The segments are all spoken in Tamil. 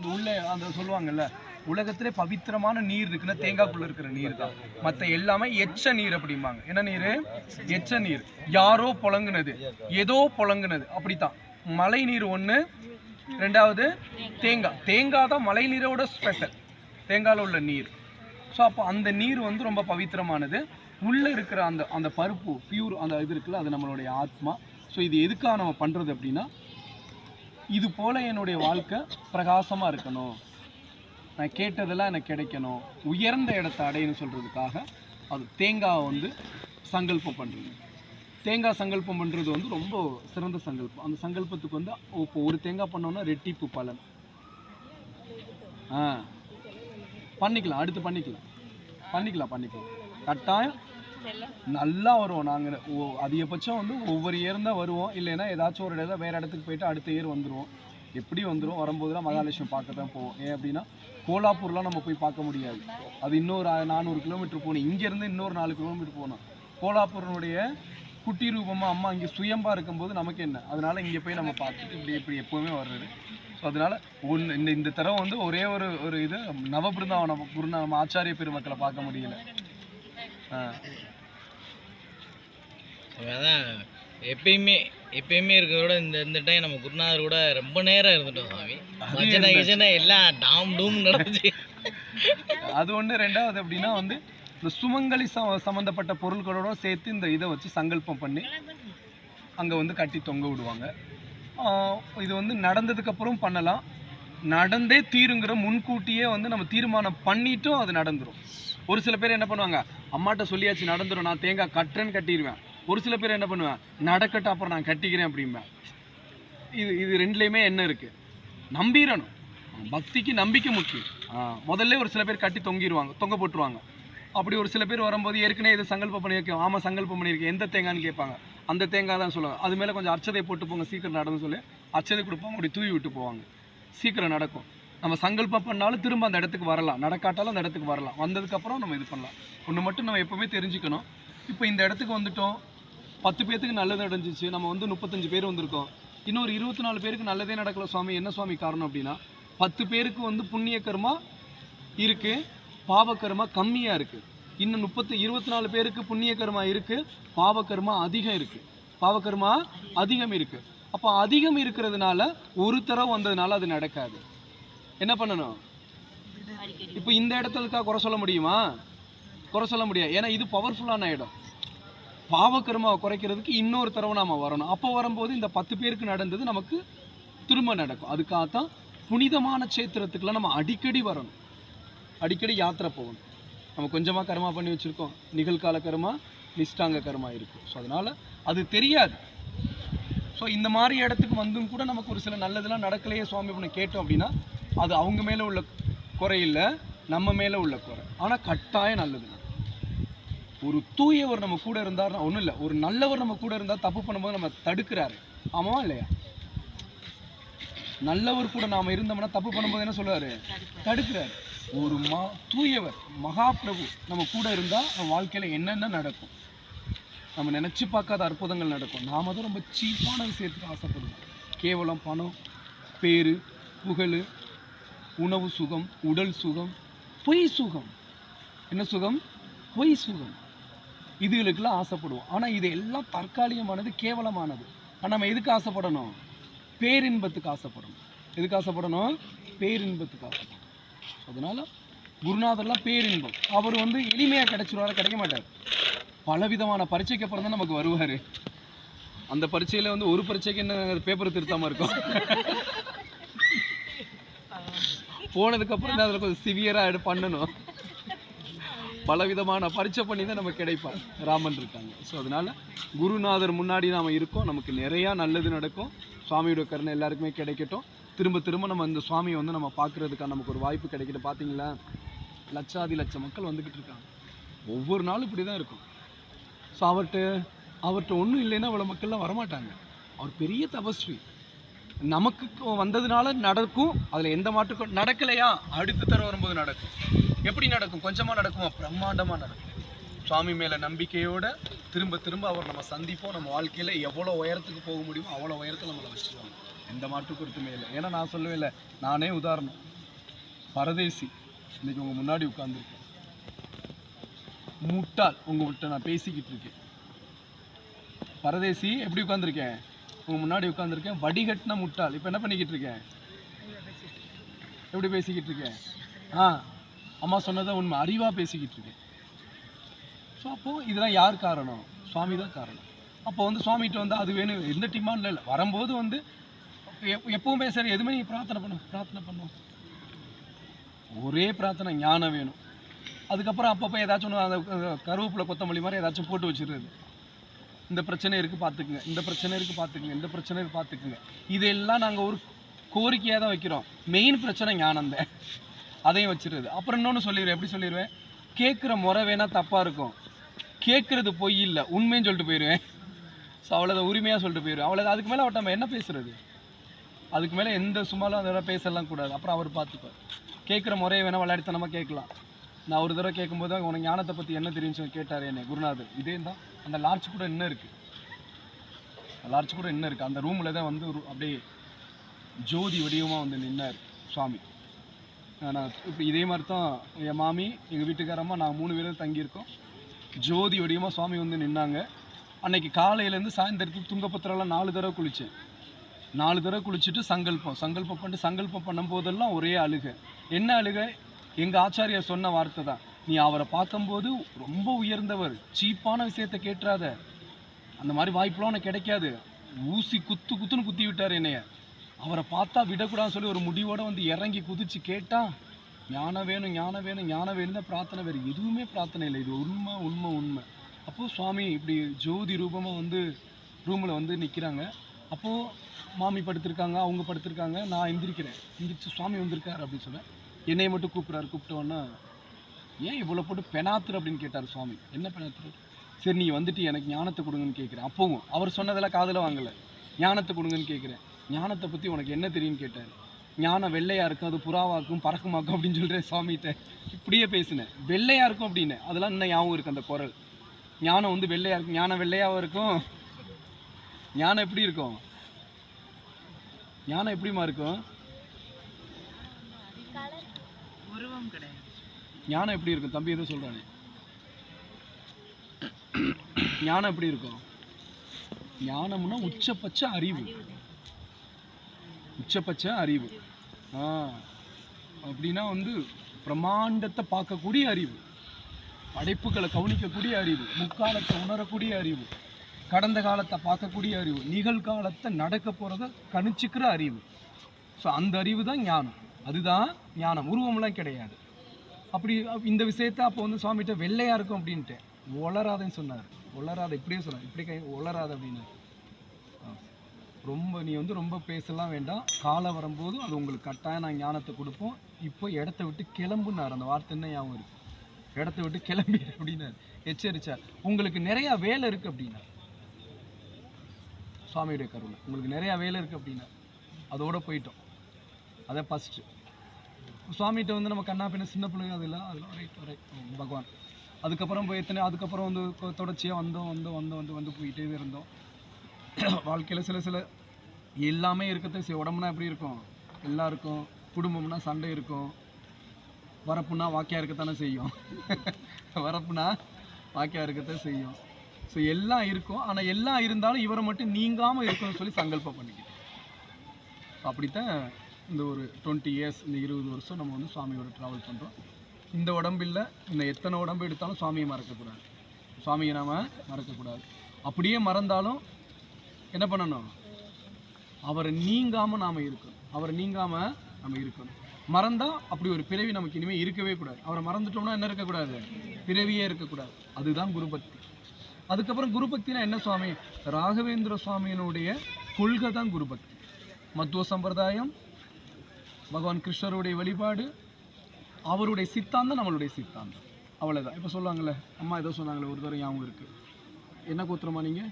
அந்த உள்ள அந்த சொல்லுவாங்கல்ல உலகத்திலே பவித்திரமான நீர் இருக்குன்னா தேங்காய்க்குள்ள இருக்கிற நீர் தான். மற்ற எல்லாமே எச்ச நீர் அப்படிம்பாங்க. என்ன நீர்? எச்ச நீர். யாரோ புழங்குனது. ஏதோ புழங்குனது. அப்படித்தான். மழை நீர் ஒன்று ரெண்டாவது தேங்காய். தேங்காய் தான் மழை நீரோட ஸ்பெஷல் தேங்காயில் உள்ள நீர். ஸோ அப்போ அந்த நீர் வந்து ரொம்ப பவித்திரமானது. உள்ளே இருக்கிற அந்த அந்த பருப்பு பியூர் அந்த இது இருக்குல்ல அது நம்மளுடைய ஆத்மா. ஸோ இது எதுக்காக நம்ம பண்ணுறது அப்படின்னா இது போல் என்னுடைய வாழ்க்கை பிரகாசமாக இருக்கணும். நான் கேட்டதெல்லாம் எனக்கு கிடைக்கணும். உயர்ந்த இடத்த அடையணும் சொல்கிறதுக்காக அது தேங்காய் வந்து சங்கல்பம் பண்ணுறது தேங்காய் சங்கல்பம் பண்ணுறது வந்து ரொம்ப சிறந்த சங்கல்பம். அந்த சங்கல்பத்துக்கு வந்து இப்போ ஒரு தேங்காய் பண்ணோம்னா ரெட்டிப்பு பலன். ஆ. பண்ணிக்கலாம் அடுத்து பண்ணிக்கலாம். பண்ணிக்கலாம் பண்ணிக்கலாம். கட்டாயம் நல்லா வருவோம். நாங்கள் அதிகபட்சம் வந்து ஒவ்வொரு இயர் தான் வருவோம். இல்லைன்னா ஏதாச்சும் ஒரு இடம் வேறு இடத்துக்கு போயிட்டு அடுத்த இயர் வந்துடுவோம் எப்படி வந்துடும் வரும்போதெல்லாம் மகாலட்சுமி பார்க்க தான் போவோம். ஏன் அப்படின்னா கோலாப்பூர்லாம் நம்ம போய் பார்க்க முடியாது. அது இன்னொரு நானூறு கிலோமீட்டர் போகணும். இங்கேருந்து இன்னொரு நாலு கிலோமீட்டர் போகணும். கோலாப்பூரனுடைய குட்டி ரூபமாக அம்மா இங்கே சுயம்பாக இருக்கும்போது நமக்கு என்ன? அதனால் இங்கே போய் நம்ம பார்த்துட்டு இப்படி இப்படி எப்போவுமே வர்றது. ஸோ அதனால ஒன்று இந்த இந்த தடவை வந்து ஒரே ஒரு ஒரு இது நவபிருந்தாவனம் குரு நம்ம ஆச்சாரிய பெருமக்களை பார்க்க முடியல. அதான் எப்பயுமே எப்பயுமே இருக்கிறத விட இந்த இந்த டைம் நம்ம குருநாதர் கூட ரொம்ப நேரம் இருந்துட்டோம் சாமி பஜனை கிஜனை எல்லாம் டாம் டூம் நடந்துச்சு. அது ஒன்று ரெண்டாவது அப்படின்னா வந்து இந்த சுமங்கலி ச சம்மந்தப்பட்ட பொருட்களோட சேர்த்து இந்த இதை வச்சு சங்கல்பம் பண்ணி அங்கே வந்து கட்டி தொங்க விடுவாங்க. இது வந்து நடந்ததுக்கு அப்புறம் பண்ணலாம். நடந்தே தீருங்கிற முன்கூட்டியே வந்து நம்ம தீர்மானம் பண்ணிட்டும் அது நடந்துரும். ஒரு சில பேர் என்ன பண்ணுவாங்க? அம்மாட்ட சொல்லியாச்சு நடந்துரும் நான் தேங்காய் கட்டுறேன்னு கட்டிடுவேன் ஒரு சில பேர் என்ன பண்ணுவேன்? நடக்கட்டும் அப்புறம் நான் கட்டிக்கிறேன் அப்படிம்பேன். இது இது ரெண்டுலேயுமே என்ன இருக்குது நம்பிடணும் பக்திக்கு நம்பிக்கை முக்கியம். முதல்ல ஒரு சில பேர் கட்டி தொங்கிடுவாங்க தொங்க போட்டுருவாங்க. அப்படி ஒரு சில பேர் வரும்போது ஏற்கனவே இதை சங்கல்பம் பண்ணியிருக்கேன். ஆமாம் சங்கல்பம் பண்ணியிருக்கேன். எந்த தேங்காய்னு கேட்பாங்க. அந்த தேங்காய் தான் சொல்லுவாங்க. அது மேலே கொஞ்சம் அர்ச்சதை போட்டு போங்க சீக்கிரம் நடந்து சொல்லி அர்ச்சதை கொடுப்பாங்க அப்படி தூவி விட்டு போவாங்க. சீக்கிரம் நடக்கும். நம்ம சங்கல்பம் பண்ணாலும் திரும்ப அந்த இடத்துக்கு வரலாம். நடக்காட்டாலும் அந்த இடத்துக்கு வரலாம். வந்ததுக்கப்புறம் நம்ம இது பண்ணலாம். ஒன்று மட்டும் நம்ம எப்போவுமே தெரிஞ்சுக்கணும். இப்போ இந்த இடத்துக்கு வந்துட்டோம். பத்து பேர்த்துக்கு நல்லது அடைஞ்சிச்சு நம்ம வந்து முப்பத்தஞ்சு பேர் வந்திருக்கோம். இன்னொரு இருபத்தி நாலு பேருக்கு நல்லதே நடக்கல சுவாமி. என்ன சுவாமி காரணம் அப்படின்னா பத்து பேருக்கு வந்து புண்ணிய கர்மா இருக்குது பாவக்கர்மா கம்மியாக இருக்குது இன்னும் முப்பத்து இருபத்தி நாலு பேருக்கு புண்ணிய கர்மா இருக்குது பாவக்கர்மா அதிகம் இருக்குது பாவக்கர்மா அதிகம் இருக்குது அப்போ அதிகம் இருக்கிறதுனால ஒரு தரம் வந்ததுனால அது நடக்காது. என்ன பண்ணணும்? இப்போ இந்த இடத்துலக்கா குறை சொல்ல முடியுமா? குறை சொல்ல முடியாது. ஏன்னா இது பவர்ஃபுல்லான இடம். பாவக்கர்மாவை குறைக்கிறதுக்கு இன்னொரு தடவை நாம் வரணும். அப்போ வரும்போது இந்த பத்து பேருக்கு நடந்தது நமக்கு திரும்ப நடக்கும். அதுக்காகத்தான் புனிதமான சேத்திரத்துக்குலாம் நம்ம அடிக்கடி வரணும். அடிக்கடி யாத்திரை போகணும். நம்ம கொஞ்சமாக கருமா பண்ணி வச்சுருக்கோம். நிகழ்கால கருமா நிஷ்டாங்க கருமா இருக்கும் ஸோ அதனால் அது தெரியாது. ஸோ இந்த மாதிரி இடத்துக்கு வந்தும் கூட நமக்கு ஒரு சில நல்லதெல்லாம் நடக்கலையே சுவாமி அப்படின்னு கேட்டோம் அப்படின்னா அது அவங்க மேலே உள்ள குறை இல்லை நம்ம மேலே உள்ள குறை. ஆனால் கட்டாயம் நல்லது. ஒரு தூயவர் நம்ம கூட இருந்தாருன்னா ஒன்றும் இல்லை. ஒரு நல்லவர் நம்ம கூட இருந்தால் தப்பு பண்ணும்போது நம்ம தடுக்கிறாரு. ஆமாம் இல்லையா? நல்லவர் கூட நாம இருந்தோம்னா தப்பு பண்ணும்போது என்ன சொல்லுவார்? தடுக்கிறாரு. ஒரு மா தூயவர் மகாபிரபு நம்ம கூட இருந்தால் நம்ம வாழ்க்கையில் என்னென்ன நடக்கும்? நம்ம நினச்சி பார்க்காத அற்புதங்கள் நடக்கும். நாம தான் ரொம்ப சீப்பான விஷயத்துக்கு ஆசைப்படுவோம். கேவலம் பணம் பேர் புகழ் உணவு சுகம் உடல் சுகம் பொய் சுகம். என்ன சுகம்? பொய் சுகம். இதுகளுக்கெல்லாம் ஆசைப்படுவோம். ஆனால் இது எல்லாம் தற்காலிகமானது கேவலமானது. ஆனால் நம்ம எதுக்கு ஆசைப்படணும்? பேரின்பத்துக்கு ஆசைப்படணும். எதுக்கு ஆசைப்படணும்? பேரின்பத்துக்கு ஆசைப்படணும். அதனால குருநாதர்லாம் பேரின்பம். அவர் வந்து எளிமையாக கிடைச்சிருவாரு? கிடைக்க மாட்டார். பலவிதமான பரீட்சைக்கு அப்புறம் தான் நமக்கு வருவார். அந்த பரீட்சையில் வந்து ஒரு பரீட்சைக்கு என்ன பேப்பர் திருத்தாமல் இருக்கும்? போனதுக்கப்புறம் தான் அதில் கொஞ்சம் சிவியராக பண்ணணும். பலவிதமான பரீட்சை பண்ணி தான் நமக்கு கிடைப்பார் ராமன் இருக்காங்க. ஸோ அதனால் குருநாதர் முன்னாடி நாம் இருக்கோம். நமக்கு நிறையா நல்லது நடக்கும். சுவாமியோட கருணை எல்லாருக்குமே கிடைக்கட்டும். திரும்ப திரும்ப நம்ம இந்த சுவாமியை வந்து நம்ம பார்க்குறதுக்கான நமக்கு ஒரு வாய்ப்பு கிடைக்கட்டும். பார்த்தீங்களா லட்சாதி லட்ச மக்கள் வந்துக்கிட்டு இருக்காங்க. ஒவ்வொரு நாளும் இப்படி தான் இருக்கும். ஸோ அவர்கிட்ட அவர்கிட்ட ஒன்றும் இல்லைன்னா அவ்வளோ மக்கள்லாம் வரமாட்டாங்க. அவர் பெரிய தபஸ்வி. நமக்கு வந்ததுனால நடக்கும். அதில் எந்த மாட்டுக்கும் நடக்கலையா? அடுத்த தர வரும்போது நடக்கும். எப்படி நடக்கும்? கொஞ்சமாக நடக்குமா? பிரம்மாண்டமாக நடக்கும். சுவாமி மேலே நம்பிக்கையோட திரும்ப திரும்ப அவர் நம்ம சந்திப்போம். நம்ம வாழ்க்கையில் எவ்வளோ உயரத்துக்கு போக முடியுமோ அவ்வளோ உயரத்தில் நம்மளை வச்சுருவாங்க எந்த மாட்டு கருத்துமே இல்லை. ஏன்னா நான் சொல்லவே இல்லை. நானே உதாரணம். பரதேசி இன்னைக்கு உங்கள் முன்னாடி உட்காந்துருக்கேன் முட்டாள் உங்கள்கிட்ட நான் பேசிக்கிட்டு இருக்கேன். பரதேசி எப்படி உட்காந்துருக்கேன் உங்கள் முன்னாடி உட்காந்துருக்கேன் வடிகட்டின முட்டாள். இப்போ என்ன பண்ணிக்கிட்டு இருக்கேன்? எப்படி பேசிக்கிட்டு இருக்கேன்? ஆ அம்மா சொன்னதை உண்மை அறிவாக பேசிக்கிட்டு இருக்கேன். ஸோ அப்போது இதெல்லாம் யார் காரணம்? சுவாமி தான் காரணம். அப்போ வந்து சுவாமிகிட்ட வந்து அது வேணும். எந்த டிமாண்டில் இல்லை. வரும்போது வந்து எப் எப்பவுமே சரி எதுவுமே நீங்கள் பிரார்த்தனை பண்ணு பிரார்த்தனை பண்ணுவோம் ஒரே பிரார்த்தனை ஞானம் வேணும். அதுக்கப்புறம் அப்பப்போ ஏதாச்சும் ஒன்று அந்த கருவேப்பிலை கொத்தமல்லி மாதிரி ஏதாச்சும் போட்டு வச்சிடுறது. இந்த பிரச்சனை இருக்குது பார்த்துக்குங்க இந்த பிரச்சனை இருக்குது பார்த்துக்குங்க இந்த பிரச்சனை இருக்குது பார்த்துக்குங்க இதெல்லாம் நாங்கள் ஒரு கோரிக்கையாக தான் வைக்கிறோம். மெயின் பிரச்சனை ஞானந்த அதையும் வச்சிருது. அப்புறம் இன்னொன்று சொல்லிடுவேன் எப்படி சொல்லிடுவேன்? கேட்குற முறை வேணால் தப்பாக இருக்கும். கேட்குறது பொய் இல்லை. உண்மைன்னு சொல்லிட்டு போயிடுவேன் ஸோ அவ்வளோதான் உரிமையாக சொல்லிட்டு போயிடுவேன் அவ்வளோதான் அதுக்கு மேலே அவட்ட நம்ம என்ன பேசுறது? அதுக்கு மேலே எந்த சும்மாலும் அந்த பேசலாம் கூடாது. அப்புறம் அவர் பார்த்துப்பார் கேட்குற முறையை வேணால் விளையாடித்தனமாக கேட்கலாம். நான் ஒரு தடவை கேட்கும்போது உனக்கு ஞானத்தை பற்றி என்ன தெரியும் சொல்லி கேட்டார் என்னை. குருநாதர். இதே தான் அந்த லார்ஜ் கூட இன்னும் இருக்குது லார்ஜ் கூட இன்னும் இருக்குது அந்த ரூமில் தான் வந்து அப்படியே ஜோதி வடிவமாக வந்து நின்னார் சுவாமி. நான் இப்போ இதே மாதிரி தான் என் மாமி எங்கள் வீட்டுக்காரம்மா நான் மூணு பேரும் தங்கியிருக்கோம். ஜோதி வடிவமாக சுவாமி வந்து நின்னாங்க. அன்னைக்கு காலையிலேருந்து சாயந்தரத்துக்கு துங்கபத்திரம்லாம் நாலு தடவை குளித்தேன் நாலு தடவை குளிச்சுட்டு சங்கல்பம் சங்கல்பம் பண்ணிட்டு சங்கல்பம் பண்ணும்போதெல்லாம் ஒரே அழுகை. என்ன அழுகை? எங்கள் ஆச்சாரியார் சொன்ன வார்த்தை தான். நீ அவரை பார்க்கும்போது ரொம்ப உயர்ந்தவர் சீப்பான விஷயத்தை கேட்டுறாத. அந்த மாதிரி வாய்ப்புலாம் உனக்கு கிடைக்காது. ஊசி குத்து குத்துன்னு குத்தி விட்டார் என்னைய. அவரை பார்த்தா விடக்கூடாதுன்னு சொல்லி ஒரு முடிவோடு வந்து இறங்கி குதிச்சு கேட்டால் ஞானம் வேணும் ஞானம் வேணும் ஞானம் வேணும் தான் பிரார்த்தனை. வேறு எதுவுமே பிரார்த்தனை இல்லை. இது உண்மை உண்மை உண்மை. அப்போது சுவாமி இப்படி ஜோதி ரூபமாக வந்து ரூமில் வந்து நிற்கிறாங்க அப்போது மாமி படுத்திருக்காங்க அவங்க படுத்திருக்காங்க நான் எந்திரிக்கிறேன். எந்திரிச்சு சுவாமி வந்திருக்காரு அப்படின்னு சொன்னேன். என்னையை மட்டும் கூப்பிட்றாரு. கூப்பிட்டோன்னா ஏன் இவ்வளோ போட்டு பெணாத்துரு அப்படின்னு கேட்டார் சுவாமி? என்ன பெணாத்துரு சரி நீ வந்துட்டு எனக்கு ஞானத்தை கொடுங்கன்னு கேட்குறேன். அப்பவும் அவர் சொன்னதெல்லாம் காதில் வாங்கலை. ஞானத்தை கொடுங்கன்னு கேட்குறேன். ஞானத்தை பற்றி உனக்கு என்ன தெரியும்னு கேட்டார். ஞானம் வெள்ளையாக இருக்கும் அது புறாவாக்கும் பறக்குமாக்கும் அப்படின்னு சொல்கிறேன் சுவாமிகிட்ட. இப்படியே பேசினேன் வெள்ளையாக இருக்கும் அப்படின்னு. அதெல்லாம் இன்னும் ஞாபகம் இருக்குது அந்த குரல். ஞானம் வந்து வெள்ளையாக இருக்கும். ஞானம் வெள்ளையாகவும் இருக்கும். ஞானம் எப்படி இருக்கும்? ஞானம் எப்படிமா இருக்கும்? உருவம் கிடையாது. ஞானம் எப்படி இருக்கும்? தம்பி எதுவும் சொல்கிறானே ஞானம் எப்படி இருக்கும்? ஞானம்னா உச்சபட்ச அறிவு. உச்சபட்ச அறிவு. ஆ. அப்படின்னா வந்து பிரம்மாண்டத்தை பார்க்கக்கூடிய அறிவு. படைப்புகளை கவனிக்கக்கூடிய அறிவு. முக்காலத்தை உணரக்கூடிய அறிவு. கடந்த காலத்தை பார்க்கக்கூடிய அறிவு. நிகழ்காலத்தை நடக்க போகிறத கணிச்சிக்கிற அறிவு. ஸோ அந்த அறிவு தான் ஞானம். அதுதான் ஞானம். உருவம்லாம் கிடையாது. அப்படி இந்த விஷயத்த அப்போ வந்து சுவாமிகிட்ட வெள்ளையாக இருக்கும் அப்படின்ட்டு. உளராதன்னு சொன்னார். ஒளராத இப்படியே சொன்னார். இப்படி கை ஒளராத அப்படின்னு. ரொம்ப நீ வந்து ரொம்ப பேசலாம் வேண்டாம். காலம் வரும்போது அது உங்களுக்கு கட்டாயம் நான் ஞானத்தை கொடுப்போம். இப்போ இடத்த விட்டு கிளம்புனார். அந்த வார்த்தை என்ன ஞாபகம் இருக்கு? இடத்த விட்டு கிளம்பி அப்படின்னாரு. எச்சரிச்சார். உங்களுக்கு நிறையா வேலை இருக்கு அப்படின்னா சுவாமியுடைய கருவில் உங்களுக்கு நிறையா வேலை இருக்கு அப்படின்னா அதோட போயிட்டோம். அதை ஃபஸ்ட்டு சுவாமிகிட்ட வந்து நம்ம கண்ணா பின்ன சின்ன பிள்ளைங்க அதெல்லாம் அதெல்லாம் ரைட் ரைட் பகவான். அதுக்கப்புறம் போய் எத்தனை அதுக்கப்புறம் வந்து தொடர்ச்சியாக வந்தோம் வந்தோம் வந்தோம் வந்து வந்து போயிட்டே இருந்தோம். வாழ்க்கையில் சில சில எல்லாமே இருக்கத்தான் செய்யும். உடம்புனா எப்படி இருக்கும்? எல்லாம் இருக்கும் குடும்பம்னா சண்டை இருக்கும். வரப்புனா வாக்கியாக இருக்கத்தானே செய்யும். வரப்புனா வாக்கியாக இருக்கத்தான் செய்யும். ஸோ எல்லாம் இருக்கும். ஆனால் எல்லாம் இருந்தாலும் இவரை மட்டும் நீங்காமல் இருக்கணும்னு சொல்லி சங்கல்பம் பண்ணிக்கிட்டேன் அப்படித்தான் இந்த ஒரு டுவெண்ட்டி இயர்ஸ் இந்த இருபது வருஷம் நம்ம வந்து சுவாமியோட ட்ராவல் பண்ணுறோம் இந்த உடம்பில் இன்னும் எத்தனை உடம்பு எடுத்தாலும் சுவாமியை மறக்கக்கூடாது. சுவாமியை நாம் மறக்கக்கூடாது. அப்படியே மறந்தாலும் என்ன பண்ணணும்? அவரை நீங்காமல் நாம் இருக்கணும். அவரை நீங்காமல் நம்ம இருக்கணும். மறந்தால் அப்படி ஒரு பிறவி நமக்கு இனிமேல் இருக்கவே கூடாது. அவரை மறந்துட்டோம்னா என்ன இருக்கக்கூடாது? பிறவியே இருக்கக்கூடாது. அதுதான் குருபக்தி. அதுக்கப்புறம் குருபக்தினா என்ன சுவாமி? ராகவேந்திர சுவாமியினுடைய கொள்கை தான் குருபக்தி. மத்துவ சம்பிரதாயம் பகவான் கிருஷ்ணருடைய வழிபாடு அவருடைய சித்தாந்தம் நம்மளுடைய சித்தாந்தம். அவ்வளோதான் இப்போ சொல்லுவாங்கள்ல அம்மா ஏதோ சொன்னாங்களே ஒரு தடவை ஞாபகம் இருக்கு. என்ன கோத்திரமா நீங்கள்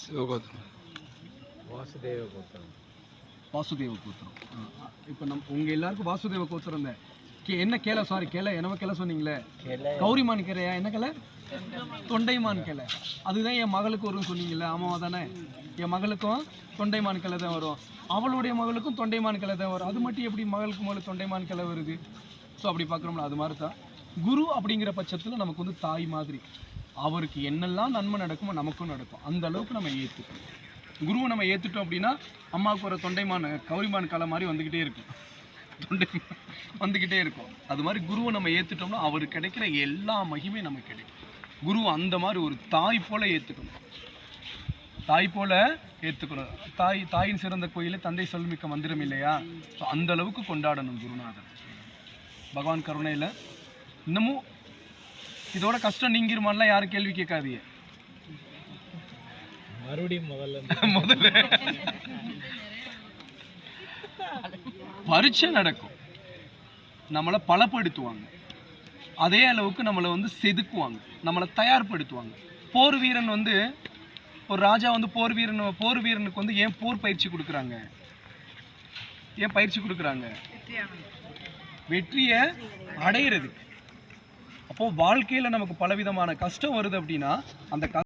சிவகோத்திரம். வாசுதேவ கோத்திரம். இப்போ நம் உங்கள் எல்லாருக்கும் வாசுதேவ கோத்திரம் தான். என்ன கேளை? சாரி கேளை. என்னவோ கேளை சொன்னீங்களே. கௌரிமான் கேளையா? என்ன கேளை? தொண்டைமான் கிளை. அதுதான் என் மகளுக்கு வரும்னு சொன்னீங்கல்ல ஆமாவா தானே? என் மகளுக்கும் தொண்டைமான் கிளை தான் வரும். அவளுடைய மகளுக்கும் தொண்டைமான் கிளை தான் வரும். அது மட்டும் எப்படி மகளுக்கு மகளுக்கு தொண்டைமான் கிளை வருது? ஸோ அப்படி பார்க்குறோம்ல அது மாதிரி தான் குரு அப்படிங்கிற பட்சத்தில் நமக்கு வந்து தாய் மாதிரி. அவருக்கு என்னெல்லாம் நன்மை நடக்குமோ நமக்கும் நடக்கும். அந்த அளவுக்கு நம்ம ஏற்றுக்கணும் குருவை நம்ம ஏற்றுட்டோம் அப்படின்னா அம்மாவுக்கு ஒரு தொண்டைமான் கௌரிமான் கலை மாதிரி வந்துக்கிட்டே இருக்கும். தொண்டை வந்துக்கிட்டே இருக்கும். அது மாதிரி குருவை நம்ம ஏற்றுட்டோம்னா அவருக்கு கிடைக்கிற எல்லா மகிமே நமக்கு கிடைக்கும். குருவை அந்த மாதிரி ஒரு தாய் போல ஏற்றுக்கணும் தாய் போல ஏற்றுக்கணும் தாய் தாயின் சிறந்த கோயிலே தந்தை சொல்மிக்க மந்திரம் இல்லையா? ஸோ அந்த அளவுக்கு கொண்டாடணும் குருநாதர். பகவான் கருணையில் இன்னமும் இதோட கஷ்டம் நீங்கிருமான்லாம் யாரும் கேள்வி கேட்காதீங்க. மறுபடியும் முதல்ல. முதல்ல. பரீட்சை நடக்கும். நம்மளை பலப்படுத்துவாங்க. அதே அளவுக்கு நம்மளை வந்து செதுக்குவாங்க. நம்மளை தயார்படுத்துவாங்க. போர் வீரன் வந்து ஒரு ராஜா வந்து போர் வீரன் போர் வீரனுக்கு வந்து ஏன் போர் பயிற்சி கொடுக்குறாங்க? ஏன் பயிற்சி கொடுக்குறாங்க? வெற்றியை அடையிறதுக்கு. அப்போ வாழ்க்கையில நமக்கு பலவிதமான கஷ்டம் வருது அப்படின்னா அந்த